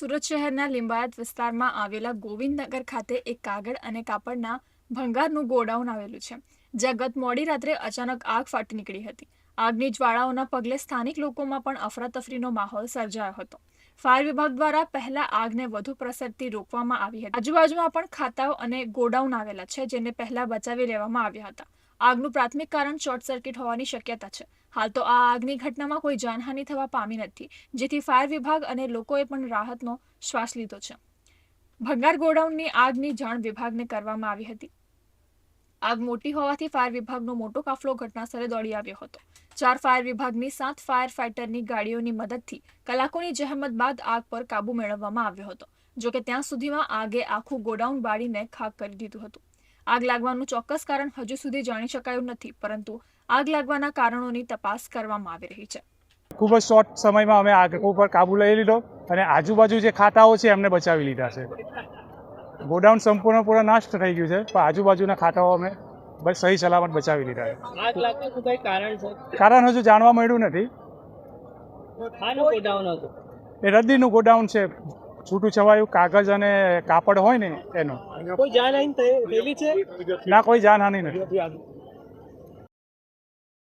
સુરત શહેરના લીંબાયત વિસ્તારમાં આવેલા ગોવિંદનગર ખાતે એક કાગળ અને કાપડના ભંગારનું ગોડાઉન આવેલું છે, જ્યાં ગત મોડી રાત્રે અચાનક આગ ફાટી નીકળી હતી. આગની જ્વાળાઓના પગલે સ્થાનિક લોકોમાં પણ અફરાતફરીનો માહોલ સર્જાયો હતો. ફાયર વિભાગ દ્વારા પહેલા આગને વધુ પ્રસરતી રોકવામાં આવી હતી. આજુબાજુમાં પણ ખાતાઓ અને ગોડાઉન આવેલા છે, જેને પહેલા બચાવી લેવામાં આવ્યા હતા. આગનું પ્રાથમિક કારણ શોર્ટ સર્કિટ હોવાની શક્યતા છે. હાલ તો આ આગની ઘટનામાં કોઈ જાનહાનિ થવા પામી નથી, જેથી ફાયર વિભાગ અને લોકોએ પણ રાહતનો શ્વાસ લીધો છે. ભંગાર ગોડાઉનની આગની જાણ વિભાગને કરવામાં આવી હતી. આગ મોટી હોવાથી ફાયર વિભાગનો મોટો કાફલો ઘટનાસ્થળે દોડી આવ્યો હતો. ચાર ફાયર વિભાગની સાત ફાયર ફાઇટરની ગાડીઓની મદદથી કલાકોની જહેમત બાદ આગ પર કાબુ મેળવવામાં આવ્યો હતો, જોકે ત્યાં સુધીમાં આગે આખું ગોડાઉન બાળીને ખાક કરી દીધું હતું. આગ લાગવાનું ચોક્કસ કારણ હજુ સુધી જાણી શકાયું નથી પરંતુ આગ લાગવાના કારણોની તપાસ કરવામાં આવી રહી છે. ખૂબ જ શોર્ટ સમયમાં અમે આગ ઉપર કાબુ લઈ લીધો અને આજુબાજુ જે ખાતાઓ છે એમને બચાવી લીધા છે. ગોડાઉન સંપૂર્ણ પૂરા નાશ થઈ ગયું છે પણ આજુબાજુના ખાતાઓ અમે બસ સહી સલામત બચાવી લીધા છે. આગ લાગવાનું કઈ કારણ હજુ જાણવા મળ્યું નથી. એ રદ્દીનું ગોડાઉન છે છૂટું છવાયું કાગળ અને કાપડ હોય ને એનો. કોઈ જાનહાની થયેલી છે? ના કોઈ જાનહાનિ નથી.